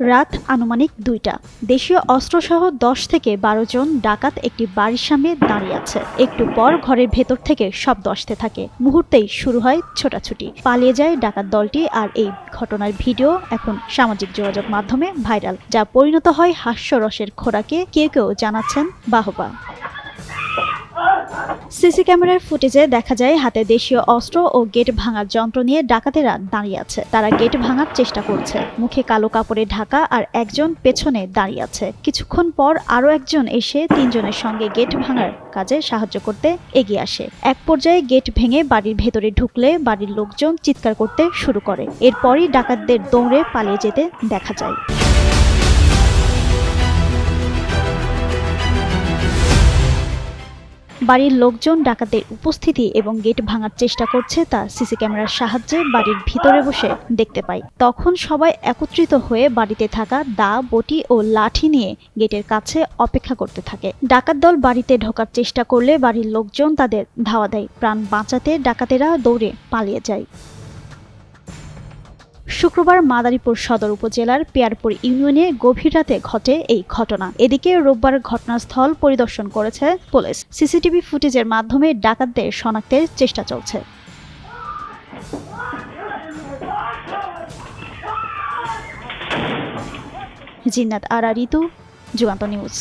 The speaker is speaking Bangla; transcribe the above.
রাত আনুমানিক দুইটা। দেশীয় অস্ত্রসহ দশ থেকে বারো জন ডাকাত একটি বাড়ির সামনে দাঁড়িয়ে আছে। একটু পর ঘরের ভেতর থেকে শব্দ আসতে থাকে। মুহূর্তেই শুরু হয় ছোটাছুটি। পালিয়ে যায় ডাকাত দলটি আর এই ঘটনার ভিডিও এখন সামাজিক যোগাযোগ মাধ্যমে ভাইরাল, যা পরিণত হয় হাস্যরসের খোরাকে। কেউ কেউ জানাচ্ছেন বাহবা। সিসি ক্যামেরার ফুটেজে দেখা যায় হাতে দেশীয় অস্ত্র ও গেট ভাঙার যন্ত্র নিয়ে ডাকাতেরা দাঁড়িয়ে আছে। তারা গেট ভাঙার চেষ্টা করছে। মুখে কালো কাপড়ে ঢাকা আর একজন পেছনে দাঁড়িয়ে আছে। কিছুক্ষণ পর আরও একজন এসে তিনজনের সঙ্গে গেট ভাঙার কাজে সাহায্য করতে এগিয়ে আসে। এক পর্যায়ে গেট ভেঙে বাড়ির ভেতরে ঢুকলে বাড়ির লোকজন চিৎকার করতে শুরু করে। এরপরই ডাকাতদের দৌড়ে পালিয়ে যেতে দেখা যায়। বাড়ির লোকজন ডাকাতের উপস্থিতি এবং গেট ভাঙার চেষ্টা করছে তা সিসি ক্যামেরার সাহায্যে বাড়ির ভিতরে বসে দেখতে পাই। তখন সবাই একত্রিত হয়ে বাড়িতে থাকা দা, বটি ও লাঠি নিয়ে গেটের কাছে অপেক্ষা করতে থাকে। ডাকাত দল বাড়িতে ঢোকার চেষ্টা করলে বাড়ির লোকজন তাদের ধাওয়া দেয়। প্রাণ বাঁচাতে ডাকাতেরা দৌড়ে পালিয়ে যায়। শুক্রবার মাদারীপুর সদর উপজেলার পেয়ারপুর ইউনিয়নে গভীর রাতে ঘটে এই ঘটনা। এদিকে রোববার ঘটনাস্থল পরিদর্শন করেছে পুলিশ। সিসিটিভি ফুটেজের মাধ্যমে ডাকাতদের শনাক্তের চেষ্টা চলছে। জিন্নাত আরা ঋতু যুগান্ত নিউজ।